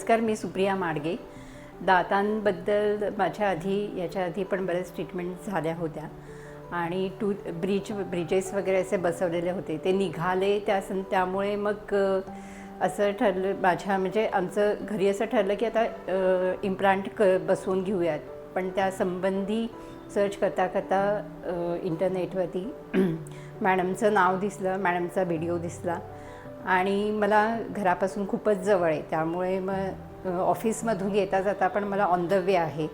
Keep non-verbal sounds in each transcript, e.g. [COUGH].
नमस्कार मी सुप्रिया माडगे. दातांबद्दल माझ्या आधी याच्या आधी पण बरेच ट्रीटमेंट झाल्या होत्या. आणि टू ब्रिज ब्रिजेस वगैरे असे बसवलेले होते. ते निघाले त्या सं त्यामुळे मग असं ठरलं माझ्या म्हणजे आमचं घरी असं ठरलं की आता इम्प्लांट क बसवून घेऊयात. पण त्या संबंधी सर्च करता करता इंटरनेटवरती मॅडमचं नाव दिसलं मॅडमचा व्हिडिओ दिसला. आणि मला घरापासून खूपच जवळ आहे. त्यामुळे मग ऑफिसमधून येता जाता पण मला ऑन द वे आहे.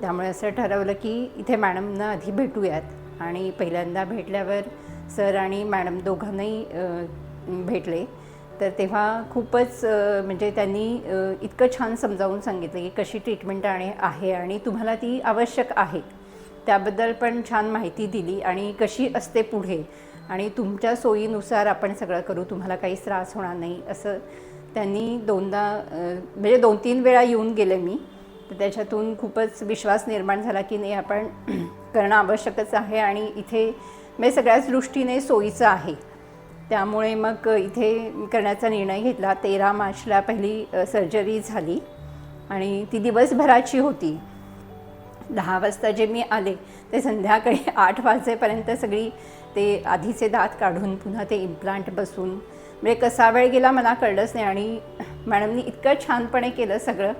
त्यामुळे असं ठरवलं की इथे मॅडमना आधी भेटूयात. आणि पहिल्यांदा भेटल्यावर सर आणि मॅडम दोघांनाही भेटले. तर तेव्हा खूपच म्हणजे त्यांनी इतकं छान समजावून सांगितलं की कशी ट्रीटमेंट आणि आहे आणि तुम्हाला ती आवश्यक आहे. त्याबद्दल पण छान माहिती दिली आणि कशी असते पुढे आणि तुमच्या सोयीनुसार आपण सगळं करू तुम्हाला काहीच त्रास होणार नाही असं त्यांनी दोनदा म्हणजे दोन तीन वेळा येऊन गेले मी. तर त्याच्यातून खूपच विश्वास निर्माण झाला की नाही आपण [CLEARS THROAT] करणं आवश्यकच आहे आणि इथे म्हणजे सगळ्याच दृष्टीने सोयीचं आहे. त्यामुळे मग इथे करण्याचा निर्णय घेतला. तेरा मार्चला पहिली सर्जरी झाली आणि ती दिवसभराची होती. दहा वाजता जे मी आले ते संध्याकाळी [LAUGHS] आठ वाजेपर्यंत सगळी ते आधीचे दात काढून पुन्हा ते इम्प्लांट बसून. म्हणजे कसा वेळ गेला मला कळलंच नाही आणि मॅडमनी इतकं छानपणे केलं सगळं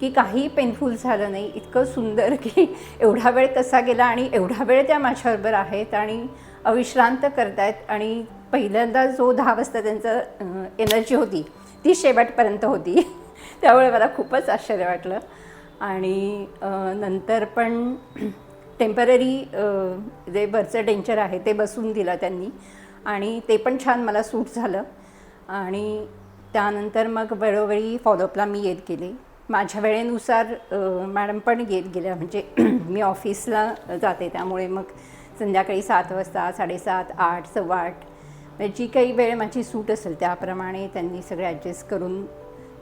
की काही पेनफुल झालं नाही. इतकं सुंदर की [LAUGHS] एवढा वेळ कसा गेला आणि एवढा वेळ त्या माझ्याबरोबर आहेत आणि अविश्रांत करतायत. आणि पहिल्यांदा जो दहा वाजता त्यांचं एनर्जी होती ती शेवटपर्यंत होती. [LAUGHS] त्यामुळे मला खूपच आश्चर्य वाटलं. आणि नंतर पण टेंपररी जे वरचं डेंचर आहे ते बसून दिलं त्यांनी आणि ते पण छान मला सूट झालं. आणि त्यानंतर मग वेळोवेळी फॉलोअपला मी येत गेले. माझ्या वेळेनुसार मॅडम पण येत गेल्या. म्हणजे [CLEARS THROAT] मी ऑफिसला जाते त्यामुळे मग संध्याकाळी सात वाजता साडेसात आठ सव्वा आठ म्हणजे जी काही वेळ माझी सूट असेल त्याप्रमाणे त्यांनी सगळे ॲडजस्ट करून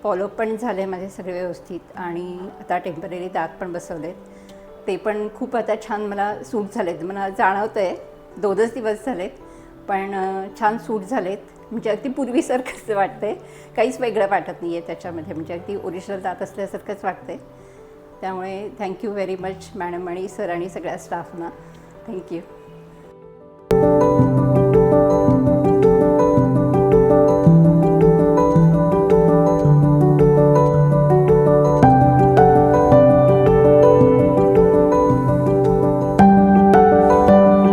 फॉलो पण झाले माझे सगळे व्यवस्थित आणि आता टेंपररी दात पण बसवलेत. ते पण खूप आता छान मला सूट झालेत. मला जाणवतं आहे दोनच दिवस झालेत पण छान सूट झालेत. म्हणजे अगदी पूर्वीसारखंच वाटतं आहे काहीच वेगळं वाटत नाही आहे त्याच्यामध्ये. म्हणजे अगदी ओरिजिनल दात असल्यासारखंच वाटतं आहे त्यामुळे thank you very much madam आणि सर आणि सगळ्या स्टाफना थँक्यू